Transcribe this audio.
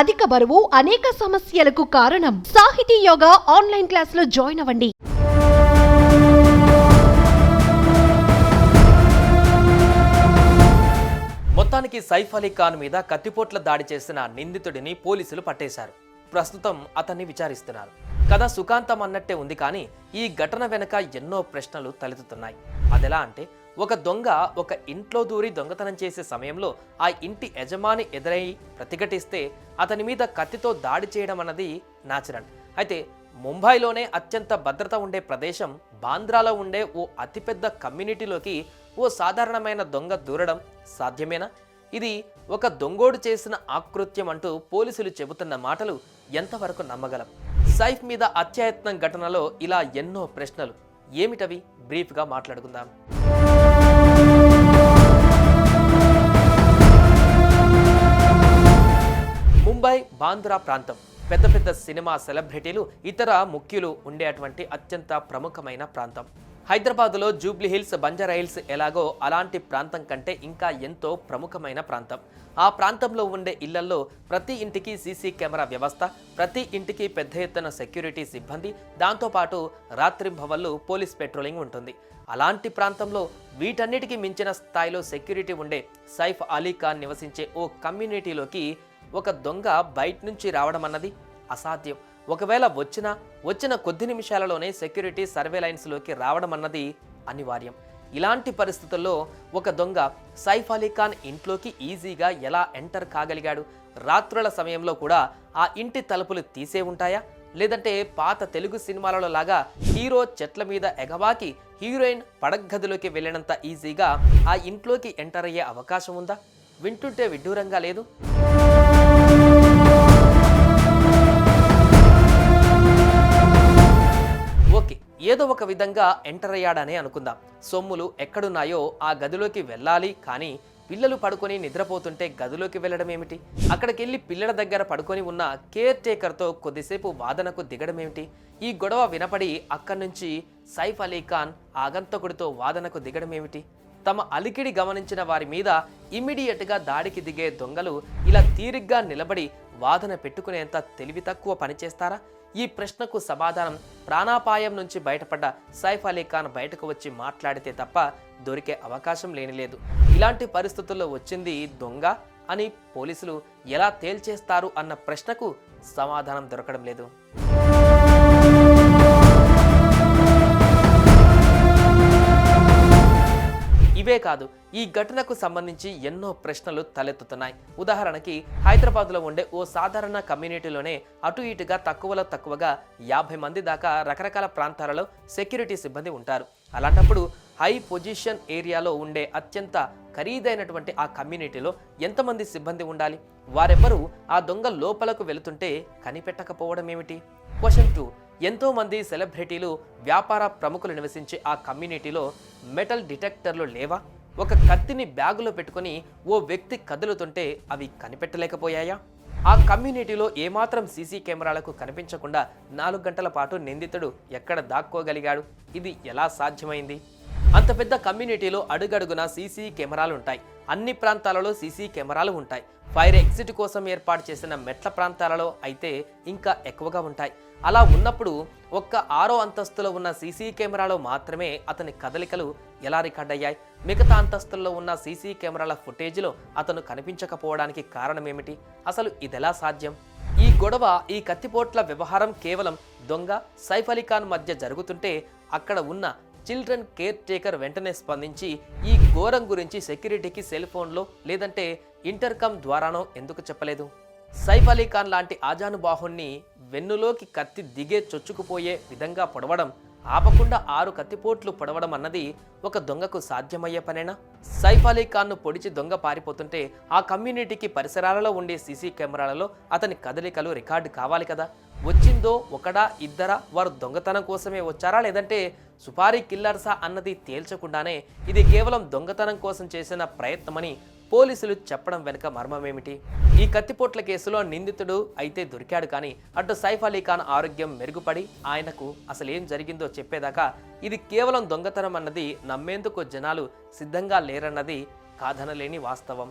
అధిక బరువు అనేక సమస్యలకు కారణం. సాహితీ యోగా ఆన్లైన్ క్లాసులో జాయిన్ అవ్వండి. మొత్తానికి సైఫ్ అలీ ఖాన్ మీద కత్తిపోట్ల దాడి చేసిన నిందితుడిని పోలీసులు పట్టేశారు. ప్రస్తుతం అతన్ని విచారిస్తున్నారు. కథ సుఖాంతం అన్నట్టే ఉంది కానీ ఈ ఘటన వెనుక ఎన్నో ప్రశ్నలు తలెత్తుతున్నాయి. అదెలా అంటే ఒక దొంగ ఒక ఇంట్లో దూరి దొంగతనం చేసే సమయంలో ఆ ఇంటి యజమాని ఎదురై ప్రతిఘటిస్తే అతని మీద కత్తితో దాడి చేయడం అన్నది నాచురల్. అయితే ముంబైలోనే అత్యంత భద్రత ఉండే ప్రదేశం బాంద్రాలో ఉండే ఓ అతిపెద్ద కమ్యూనిటీలోకి ఓ సాధారణమైన దొంగ దూరడం సాధ్యమేనా? ఇది ఒక దొంగోడు చేసిన ఆకృత్యం అంటూ పోలీసులు చెబుతున్న మాటలు ఎంతవరకు నమ్మగలం? సైఫ్ మీద అత్యాయత్నం ఘటనలో ఇలా ఎన్నో ప్రశ్నలు. ఏమిటవి? బ్రీఫ్గా మాట్లాడుకుందాం. ముంబై బాంద్రా ప్రాంతం. పెద్ద పెద్ద సినిమా సెలబ్రిటీలు ఇతర ముఖ్యులు ఉండేటువంటి అత్యంత ప్రముఖమైన ప్రాంతం. హైదరాబాద్లో జూబ్లీ హిల్స్ బంజారా హిల్స్ ఎలాగో అలాంటి ప్రాంతం కంటే ఇంకా ఎంతో ప్రముఖమైన ప్రాంతం. ఆ ప్రాంతంలో ఉండే ఇళ్ళలో ప్రతి ఇంటికి సీసీ కెమెరా వ్యవస్థ ప్రతి ఇంటికి పెద్ద ఎత్తున సెక్యూరిటీ సిబ్బంది దాంతోపాటు రాత్రింభవళ్ళు పోలీస్ పెట్రోలింగ్ ఉంటుంది. అలాంటి ప్రాంతంలో వీటన్నిటికీ మించిన స్థాయిలో సెక్యూరిటీ ఉండే సైఫ్ అలీ ఖాన్ నివసించే ఓ కమ్యూనిటీలోకి ఒక దొంగ బయట నుంచి రావడం అన్నది అసాధ్యం. ఒకవేళ వచ్చినా వచ్చిన కొద్ది నిమిషాలలోనే సెక్యూరిటీ సర్వేలైన్స్లోకి రావడం అన్నది అనివార్యం. ఇలాంటి పరిస్థితుల్లో ఒక దొంగ సైఫ్ అలీ ఖాన్ ఇంట్లోకి ఈజీగా ఎలా ఎంటర్ కాగలిగాడు? రాత్రుల సమయంలో కూడా ఆ ఇంటి తలుపులు తీసే ఉంటాయా? లేదంటే పాత తెలుగు సినిమాలలో లాగా హీరో చెట్ల మీద ఎగవాకి హీరోయిన్ పడగదిలోకి వెళ్ళినంత ఈజీగా ఆ ఇంట్లోకి ఎంటర్ అయ్యే అవకాశం ఉందా? వింటుంటే విడ్డూరంగా లేదు? ఏదో ఒక విధంగా ఎంటర్ అయ్యాడనే అనుకుందాం. సొమ్ములు ఎక్కడున్నాయో ఆ గదిలోకి వెళ్ళాలి కానీ పిల్లలు పడుకొని నిద్రపోతుంటే గదిలోకి వెళ్ళడం ఏమిటి? అక్కడికి వెళ్ళి పిల్లల దగ్గర పడుకొని ఉన్న కేర్ టేకర్తో కొద్దిసేపు వాదనకు దిగడం ఏమిటి? ఈ గొడవ వినపడి అక్కడి నుంచి సైఫ్ అలీ ఖాన్ ఆగంతకుడితో వాదనకు దిగడం ఏమిటి? తమ అలికిడి గమనించిన వారి మీద ఇమ్మీడియట్గా దాడికి దిగే దొంగలు ఇలా తీరిగ్గా నిలబడి వాదన పెట్టుకునేంత తెలివి తక్కువ పనిచేస్తారా? ఈ ప్రశ్నకు సమాధానం ప్రాణాపాయం నుంచి బయటపడ్డ సైఫ్ అలీ ఖాన్ బయటకు వచ్చి మాట్లాడితే తప్ప దొరికే అవకాశం లేనిలేదు. ఇలాంటి పరిస్థితుల్లో వచ్చింది దొంగ అని పోలీసులు ఎలా తేల్చేస్తారు అన్న ప్రశ్నకు సమాధానం దొరకడం లేదు. ఇవే కాదు ఈ ఘటనకు సంబంధించి ఎన్నో ప్రశ్నలు తలెత్తుతున్నాయి. ఉదాహరణకి హైదరాబాద్లో ఉండే ఓ సాధారణ కమ్యూనిటీలోనే అటు ఇటుగా తక్కువలో తక్కువగా యాభై మంది దాకా రకరకాల ప్రాంతాలలో సెక్యూరిటీ సిబ్బంది ఉంటారు. అలాంటప్పుడు హై పొజిషన్ ఏరియాలో ఉండే అత్యంత ఖరీదైనటువంటి ఆ కమ్యూనిటీలో ఎంతమంది సిబ్బంది ఉండాలి? వారెవ్వరూ ఆ దొంగ లోపలకు వెళుతుంటే కనిపెట్టకపోవడం ఏమిటి క్వశ్చన్ టూ ఎంతోమంది సెలబ్రిటీలు వ్యాపార ప్రముఖులు నివసించే ఆ కమ్యూనిటీలో మెటల్ డిటెక్టర్లు లేవా? ఒక కత్తిని బ్యాగులో పెట్టుకొని ఓ వ్యక్తి కదులుతుంటే అవి కనిపెట్టలేకపోయాయా? ఆ కమ్యూనిటీలో ఏమాత్రం సీసీ కెమెరాలకు కనిపించకుండా నాలుగు గంటల పాటు నిందితుడు ఎక్కడ దాక్కోగలిగాడు? ఇది ఎలా సాధ్యమైంది? అంత పెద్ద కమ్యూనిటీలో అడుగడుగున సీసీ కెమెరాలు ఉంటాయి అన్ని ప్రాంతాలలో సీసీ కెమెరాలు ఉంటాయి. ఫైర్ ఎగ్జిట్ కోసం ఏర్పాటు చేసిన మెట్ల ప్రాంతాలలో అయితే ఇంకా ఎక్కువగా ఉంటాయి. అలా ఉన్నప్పుడు ఒక్క ఆరో అంతస్తులో ఉన్న సీసీ కెమెరాలో మాత్రమే అతని కదలికలు ఎలా రికార్డ్ అయ్యాయి? మిగతా అంతస్తుల్లో ఉన్న సీసీ కెమెరాల ఫుటేజ్లో అతను కనిపించకపోవడానికి కారణం ఏమిటి? అసలు ఇదెలా సాధ్యం? ఈ గొడవ ఈ కత్తిపోట్ల వ్యవహారం కేవలం దొంగ సైఫ్ అలీ ఖాన్ మధ్య జరుగుతుంటే అక్కడ ఉన్న చిల్డ్రన్ కేర్ టేకర్ వెంటనే స్పందించి ఈ ఘోరం గురించి సెక్యూరిటీకి సెల్ ఫోన్లో లేదంటే ఇంటర్కమ్ ద్వారానో ఎందుకు చెప్పలేదు? సైఫ్ అలీ ఖాన్ లాంటి ఆజానుబాహుణ్ణి వెన్నులోకి కత్తి దిగే చొచ్చుకుపోయే విధంగా పొడవడం ఆపకుండా ఆరు కత్తిపోట్లు పొడవడం అన్నది ఒక దొంగకు సాధ్యమయ్యే పనేనా? సైఫ్ అలీ ఖాన్ను పొడిచి దొంగ పారిపోతుంటే ఆ కమ్యూనిటీకి పరిసరాలలో ఉండే సీసీ కెమెరాలలో అతని కదలికలు రికార్డు కావాలి కదా? వచ్చిందో ఒకడా ఇద్దరా వారు దొంగతనం కోసమే వచ్చారా? లేదంటే సుపారీ కిల్లర్సా అన్నది తేల్చకుండానే ఇది కేవలం దొంగతనం కోసం చేసిన ప్రయత్నమని పోలీసులు చెప్పడం వెనుక మర్మమేమిటి? ఈ కత్తిపోట్ల కేసులో నిందితుడు అయితే దొరికాడు కానీ అటు సైఫ్ అలీ ఖాన్ ఆరోగ్యం మెరుగుపడి ఆయనకు అసలు ఏం జరిగిందో చెప్పేదాకా ఇది కేవలం దొంగతనం అన్నది నమ్మేందుకు జనాలు సిద్ధంగా లేరన్నది కాదనలేని వాస్తవం.